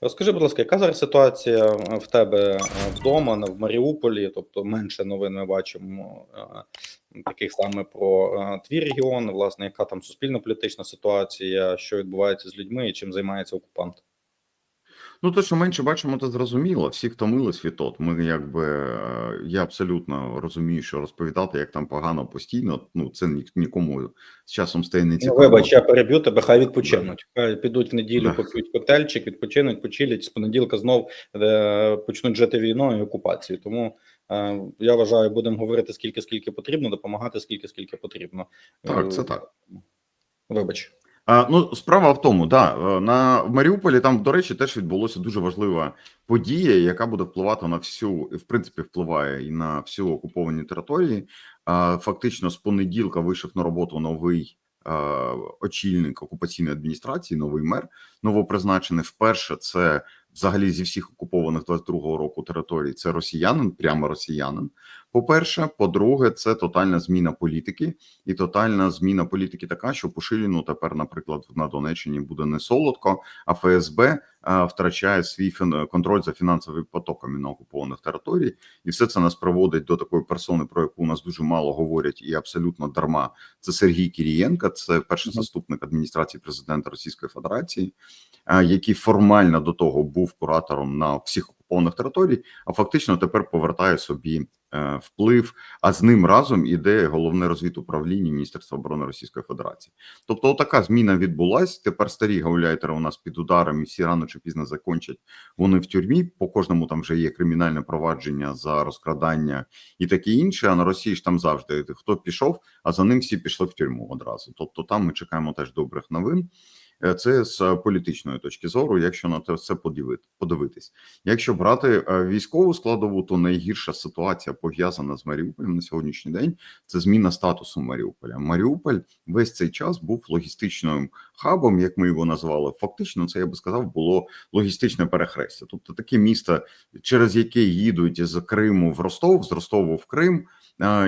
Розкажи, будь ласка, яка зараз ситуація е, в тебе е, вдома в Маріуполі? Тобто менше новин ми бачимо е, таких саме про твій регіон. Власне, яка там суспільно-політична ситуація, що відбувається з людьми і чим займається окупант? Ну, те, що менше бачимо, то зрозуміло. Всі втомились від от. Ми якби е, я абсолютно розумію, що розповідати, як там погано постійно. Ну це ні, нікому з часом стає не Ну, цікаво. вибач, я переб'ю тебе, хай відпочинуть. Хай підуть в неділю, Да. поп'ють коктейльчик, відпочинуть, почилять, з понеділка знов е, почнуть жити війною і окупацією. Тому е, я вважаю, будемо говорити скільки скільки потрібно, допомагати скільки скільки потрібно. Так, Е, це так. Вибач. Ну, справа в тому, да, е, на в Маріуполі там, до речі, теж відбулося дуже важлива подія, яка буде впливати на всю, в принципі, впливає і на всю окуповані території. Фактично, з понеділка вийшов на роботу новий очільник окупаційної адміністрації, новий мер, новопризначений. Вперше це взагалі зі всіх окупованих 22-го року територій. Це росіянин, прямо росіянин. По-перше, по-друге, це тотальна зміна політики і тотальна зміна політики така, що Пушиліну тепер, наприклад, на Донеччині буде не солодко, а ФСБ а, втрачає свій фін- контроль за фінансовими потоками на окупованих території, і все це нас приводить до такої персони, про яку у нас дуже мало говорять, і абсолютно дарма. Це Сергій Кірієнка, це перший заступник адміністрації президента Російської Федерації, а, який формально до того був куратором на всіх окупованих територій, а фактично тепер повертає собі е, вплив. А з ним разом іде головне розвідуправління Міністерства оборони Російської Федерації. Тобто, така зміна відбулась. Тепер старі гауляйтери у нас під ударом, і всі рано чи пізно закончать вони в тюрмі. По кожному там вже є кримінальне провадження за розкрадання і таке інше. А на Росії ж там завжди хто пішов, а за ним всі пішли в тюрму одразу. Тобто, там ми чекаємо теж добрих новин. Е, Це з політичної точки зору, якщо на це все подивитись. Якщо брати е, військову складову, то найгірша ситуація пов'язана з Маріуполем на сьогоднішній день це зміна статусу Маріуполя. Маріуполь весь цей час був логістичним хабом, як ми його назвали. Фактично, це я би сказав, було логістичне перехрестя. Тобто таке місто, через яке їдуть з Криму в Ростов, з Ростову в Крим.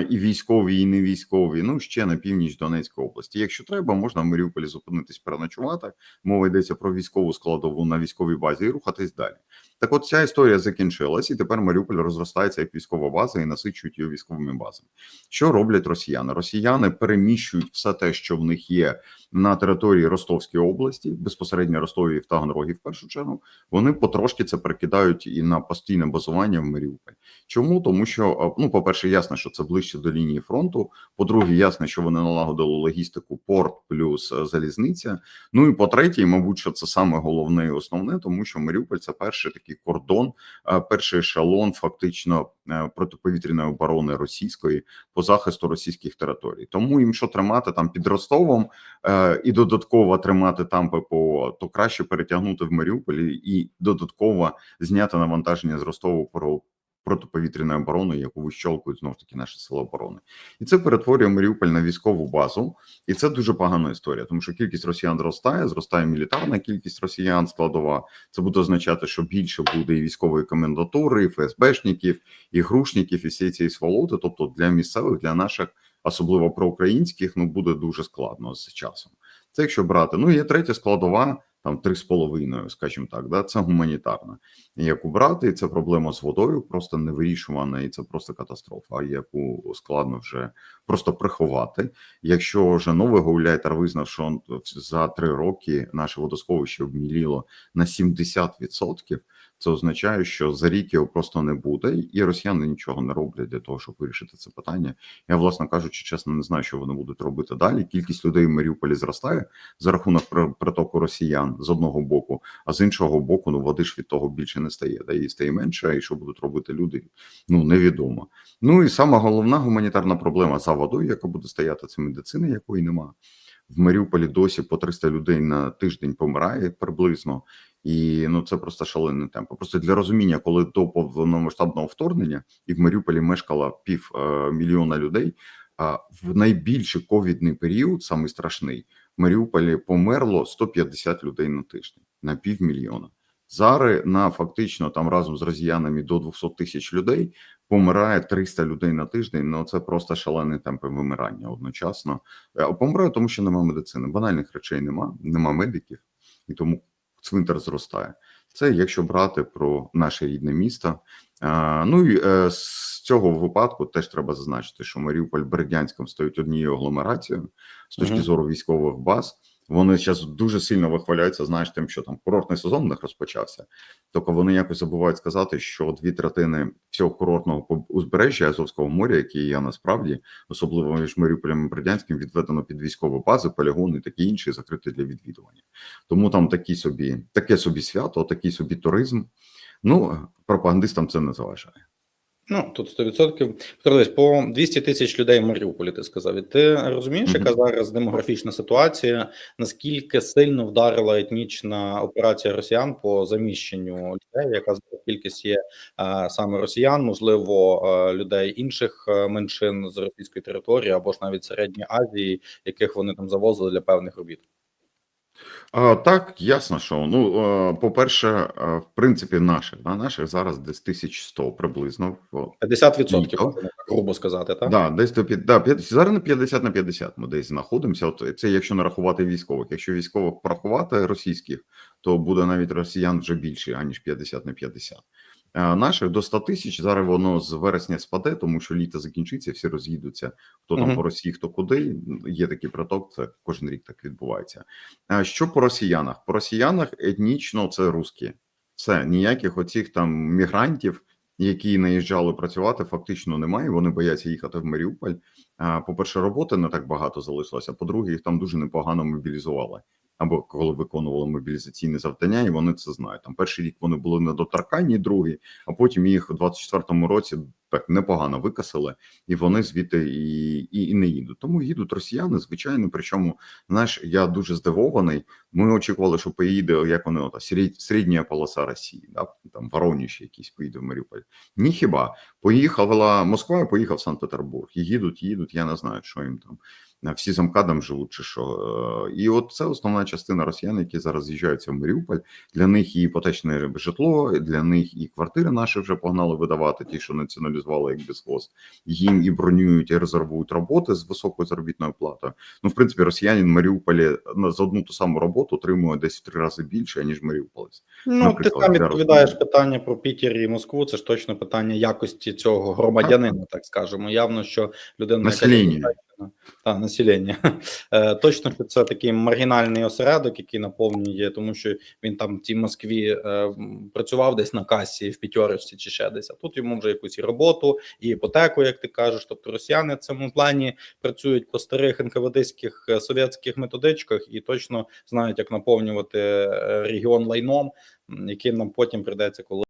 І військові, і не військові, ну ще на північ Донецької області. Якщо треба, можна в Маріуполі зупинитись переночувати. Мова йдеться про військову складову на військовій базі і рухатись далі. Так, от ця історія закінчилась, і тепер Маріуполь розростається як військова база і насичують її військовими базами. Що роблять росіяни? Росіяни переміщують все те, що в них є на території Ростовської області, безпосередньо Ростові і в в першу чергу. Вони потрошки це перекидають і на постійне базування в Маріуполь. Чому? Тому що ну, по перше, ясно, що це ближче до лінії фронту. По-друге, ясно, що вони налагодили логістику, порт плюс е, залізниця. Ну і по третє, мабуть, що це саме головне і основне, тому що Маріуполь це перший такий кордон, е, перший ешелон, фактично е, протиповітряної оборони російської по захисту російських територій. Тому їм що тримати там під Ростовом е, і додатково тримати там ППО, то краще перетягнути в Маріуполі і додатково зняти навантаження з Ростову про протиповітряної оборони, яку вищолкують знов таки наші сили оборони, і це перетворює Маріуполь на військову базу, і це дуже погана історія, тому що кількість росіян зростає, зростає мілітарна кількість росіян складова. Це буде означати, що більше буде і військової комендатури, і ФСБшників, і грушників, і всієї цієї сволоти. Тобто для місцевих, для наших, особливо проукраїнських, ну буде дуже складно з часом. Це якщо брати. Ну є третя складова. Там три з половиною, скажімо так, да, це гуманітарна. Яку брати, і це проблема з водою, просто не вирішувана, і це просто катастрофа, яку складно вже просто приховати. Якщо вже новий гауляйтер визнав, що за три роки наше водосховище обміліло на 70%, це означає, що за рік його просто не буде, і росіяни нічого не роблять для того, щоб вирішити це питання. Я, власне кажучи, чесно, не знаю, що вони будуть робити далі. Кількість людей в Маріуполі зростає за рахунок при- притоку росіян з одного боку, а з іншого боку, ну води ж від того більше не стає, да і стає менше. І що будуть робити люди? Ну невідомо. Ну і сама головна гуманітарна проблема за водою, яка буде стояти, це медицина, якої нема. В Маріуполі досі по 300 людей на тиждень помирає приблизно, і ну це просто шалений темп. Просто для розуміння, коли до повномасштабного вторгнення і в Маріуполі мешкало пів е, мільйона людей. А в найбільший ковідний період, самий страшний, в Маріуполі померло 150 людей на тиждень на півмільйона. Зараз на фактично там разом з росіянами до 200 тисяч людей помирає 300 людей на тиждень. Ну це просто шалені темпи вимирання одночасно. Е, Помирає, тому що немає медицини. Банальних речей нема, нема медиків, і тому цвинтар зростає. Це якщо брати про наше рідне місто. Ну і е, з цього випадку теж треба зазначити, що Маріуполь Бердянськом стоїть однією агломерацією з точки зору військових баз. Вони зараз дуже сильно вихваляються, знаєш, тим, що там курортний сезон у них розпочався. Тільки вони якось забувають сказати, що дві третини всього курортного узбережжя Азовського моря, яке є насправді, особливо між Маріуполем і Бердянським, відведено під військові бази, полігони і такі інші закриті для відвідування. Тому там такі собі, таке собі свято, такий собі туризм. Ну, пропагандистам це не заважає. Ну тут 100%. Петро, по 200 тисяч людей в Маріуполі. Ти сказав. І ти розумієш, яка зараз демографічна ситуація? Наскільки сильно вдарила етнічна операція росіян по заміщенню людей? Яка кількість є е, саме росіян, можливо, е, людей інших е, меншин з російської території або ж навіть середньої Азії, яких вони там завозили для певних робіт? А, так, ясно, що ну по-перше, в принципі, наших да, наших зараз десь 1100 приблизно. в- 50%, можна грубо сказати, так? Да, десь до да, 50, зараз на 50 на 50 ми десь знаходимося. От це якщо не рахувати військових. Якщо військових порахувати російських, то буде навіть росіян вже більше, аніж 50 на 50. А наших до 100 тисяч зараз воно з вересня спаде, тому що літо закінчиться, всі роз'їдуться. Хто там Мгм. по Росії, хто куди. Є такий проток, це кожен рік так відбувається. А що по росіянах? По росіянах етнічно це русські. Це ніяких оцих там мігрантів, які наїжджали працювати, фактично немає. Вони бояться їхати в Маріуполь. По-перше, роботи не так багато залишилося. По-друге, їх там дуже непогано мобілізували. Або коли виконували мобілізаційне завдання, і вони це знають. Там перший рік вони були недоторканні, другий, а потім їх у 24-му році так непогано викасили, і вони звідти і, і, і не їдуть. Тому їдуть росіяни, звичайно. Причому, знаєш, я дуже здивований. Ми очікували, що поїде, як вони ота серед, середня полоса Росії, да? там Воронеж якийсь поїде в Маріуполь. Ні, хіба поїхала Москва, поїхав Санкт-Петербург. І їдуть, їдуть. Я не знаю, що їм там. Всі за МКАДом живуть, чи що. І от це основна частина росіян, які зараз з'їжджаються в Маріуполь. Для них і іпотечне житло, для них і квартири наші вже погнали видавати, ті, що націоналізували як безхоз. Їм і бронюють, і резервують роботи з високою заробітною платою. Ну, в принципі, росіянин в Маріуполі на за одну ту саму роботу отримує десь в три рази більше, ніж Маріуполець. Ну, ти сам відповідаєш питання про Пітер і Москву. Це ж точно питання якості цього громадянина, так скажемо. Явно, що людина Населення. забезпечена- Та, населення. Е, Точно, що це такий маргінальний осередок, який наповнює, тому що він там в тій Москві е, працював десь на касі в п'ятерочці чи ще десь. А тут йому вже якусь і роботу, і іпотеку, як ти кажеш. Тобто росіяни в цьому плані працюють по старих НКВДських е, совєтських методичках і точно знають, як наповнювати регіон лайном, м, яким нам потім прийдеться коли.